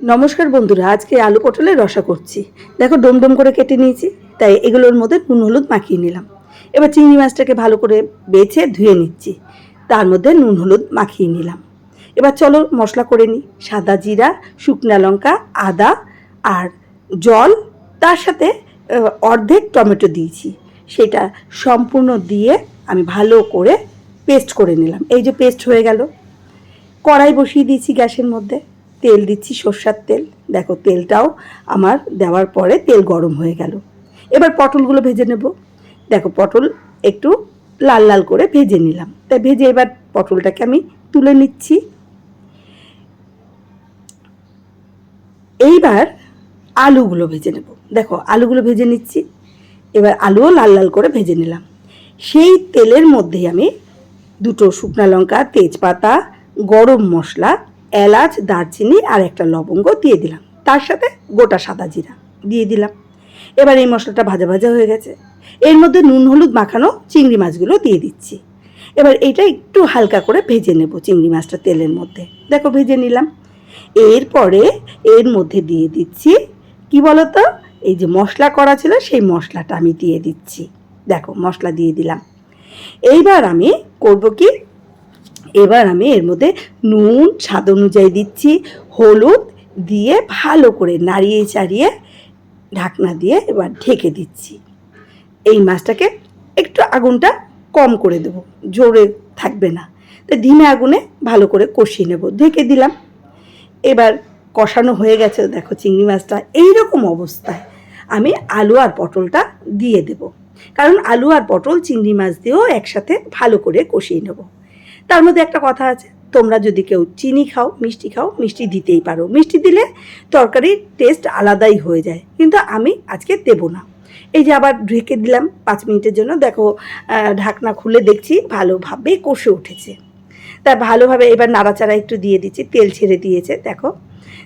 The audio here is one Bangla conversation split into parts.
নমস্কার বন্ধুরা, আজকে আলু পটলের রসা করছি। দেখো, ডোম ডোম করে কেটে নিয়েছি, তাই এগুলোর মধ্যে নুন হলুদ মাখিয়ে নিলাম। এবার চিংড়ি মাছটাকে ভালো করে বেছে ধুয়ে নিচ্ছি, তার মধ্যে নুন হলুদ মাখিয়ে নিলাম। এবার চলো মশলা করে নিই, সাদা জিরা, শুকনা লঙ্কা, আদা আর জল, তার সাথে অর্ধেক টমেটো দিয়েছি। সেটা সম্পূর্ণ দিয়ে আমি ভালো করে পেস্ট করে নিলাম। এই যে পেস্ট হয়ে গেল, কড়াই বসিয়ে দিয়েছি গ্যাসের মধ্যে। তেল দিচ্ছি, সর্ষার তেল। দেখো, তেলটাও আমার দেওয়ার পরে তেল গরম হয়ে গেল। এবার পটলগুলো ভেজে নেব। দেখো, পটল একটু লাল লাল করে ভেজে নিলাম। তাই ভেজে এবার পটলটাকে আমি তুলে নিচ্ছি। এইবার আলুগুলো ভেজে নেব। দেখো, আলুগুলো ভেজে নিচ্ছি। এবার আলুও লাল লাল করে ভেজে নিলাম। সেই তেলের মধ্যেই আমি দুটো শুকনো লঙ্কা, তেজপাতা, গরম মশলা এলাচ, দারচিনি আর একটা লবঙ্গ দিয়ে দিলাম। তার সাথে গোটা সাদা জিরা দিয়ে দিলাম। এবার এই মশলাটা ভাজা ভাজা হয়ে গেছে। এর মধ্যে নুন, হলুদ মাখানো চিংড়ি মাছগুলো দিয়ে দিচ্ছি। এবার এটা একটু হালকা করে ভেজে নেব চিংড়ি মাছটা তেলের মধ্যে। দেখো, ভেজে নিলাম। এরপরে এর মধ্যে দিয়ে দিচ্ছি, কি বলতো? এই যে মশলা করা ছিল, সেই মশলাটা আমি দিয়ে দিচ্ছি। দেখো, মশলা দিয়ে দিলাম। এইবার আমি করব কি? এবার আমি এর মধ্যে নুন, স্বাদ অনুযায়ী দিচ্ছি, হলুদ দিয়ে ভালো করে নাড়িয়ে চাড়িয়ে ঢাকনা দিয়ে এবার ঢেকে দিচ্ছি। এই মাছটাকে একটু আগুনটা কম করে দেবো, জোরে থাকবে না। তো ধিমে আগুনে ভালো করে কষিয়ে নেব, ঢেকে দিলাম। এবার কষানো হয়ে গেছে, দেখো চিংড়ি মাছটা এই রকম অবস্থায়। আমি আলু আর পটলটা দিয়ে দেব, কারণ আলু আর পটল চিংড়ি মাছ দিয়েও একসাথে ভালো করে কষিয়ে নেব। তার মধ্যে একটা কথা আছে, তোমরা যদি কেউ চিনি খাও, মিষ্টি খাও, মিষ্টি দিতেই পারো। মিষ্টি দিলে তরকারির টেস্ট আলাদাই হয়ে যায়, কিন্তু আমি আজকে দেবো না। এই যে আবার ঢেকে দিলাম পাঁচ মিনিটের জন্য, দেখো ঢাকনা খুলে দেখছি, ভালোভাবে কষে উঠেছে। তা ভালোভাবে এবার নাড়াচাড়া একটু দিয়ে দিচ্ছি, তেল ছেড়ে দিয়েছে, দেখো।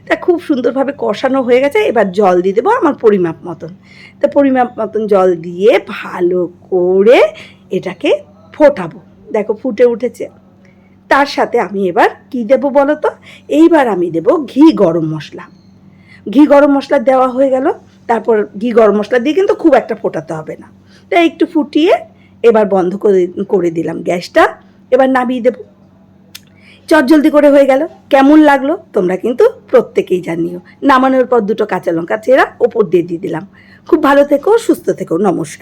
তা খুব সুন্দরভাবে কষানো হয়ে গেছে, এবার জল দিয়ে দেবো আমার পরিমাপ মতন। তা পরিমাপ মতন জল দিয়ে ভালো করে এটাকে ফোটাবো। দেখো, ফুটে উঠেছে। তার সাথে আমি এবার কি দেবো বলো তো এইবার আমি দেব ঘি গরম মশলা। ঘি গরম মশলা দেওয়া হয়ে গেল। তারপর ঘি গরম মশলা দিয়ে কিন্তু খুব একটা ফোটাতে হবে না। তাই একটু ফুটিয়ে এবার বন্ধ করে করে দিলাম গ্যাসটা। এবার নামিয়ে দেবো। চটজলদি করে হয়ে গেল। কেমন লাগল তোমরা কিন্তু প্রত্যেকেই জানিও। নামানোর পর দুটো কাঁচা লঙ্কা চেরা ওপর দিয়ে দিয়ে দিলাম। খুব ভালো থেকো, সুস্থ থেকো, নমস্কার।